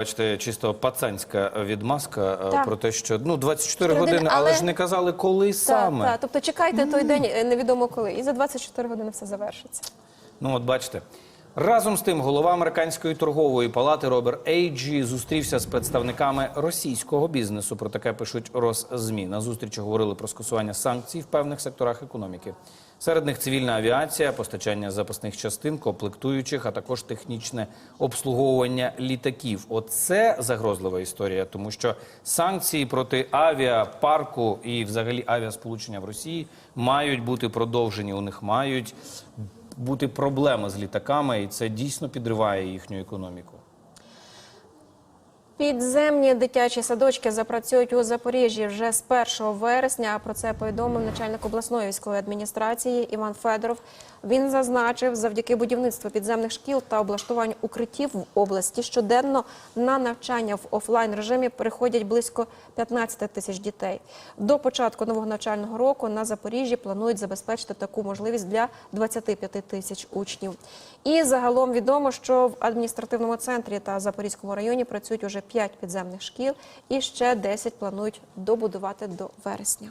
Бачите, чисто пацанська відмазка е, Так. про те, що ну 24 години, години, але але- ж не казали, коли Так, саме. так. Тобто чекайте той день е, невідомо коли. І за 24 години все завершиться. Ну от бачите. Разом з тим, голова американської торгової палати Роберт Ейджі зустрівся з представниками російського бізнесу. Про таке пишуть Росзмі. На зустрічі говорили про скасування санкцій в певних секторах економіки. Серед них цивільна авіація, постачання запасних частин, комплектуючих, а також технічне обслуговування літаків. Оце загрозлива історія, тому що санкції проти авіапарку і взагалі авіасполучення в Росії мають бути продовжені. У них мають бути проблеми з літаками, і це дійсно підриває їхню економіку. Підземні дитячі садочки запрацюють у Запоріжжі вже з 1 вересня. Про це повідомив начальник обласної військової адміністрації Іван Федоров. Він зазначив, завдяки будівництву підземних шкіл та облаштуванню укриттів в області щоденно на навчання в офлайн режимі переходять близько 15 тисяч дітей. До початку нового навчального року на Запоріжжі планують забезпечити таку можливість для 25 тисяч учнів. І загалом відомо, що в адміністративному центрі та Запорізькому районі працюють уже 5 підземних шкіл, і ще 10 планують добудувати до вересня.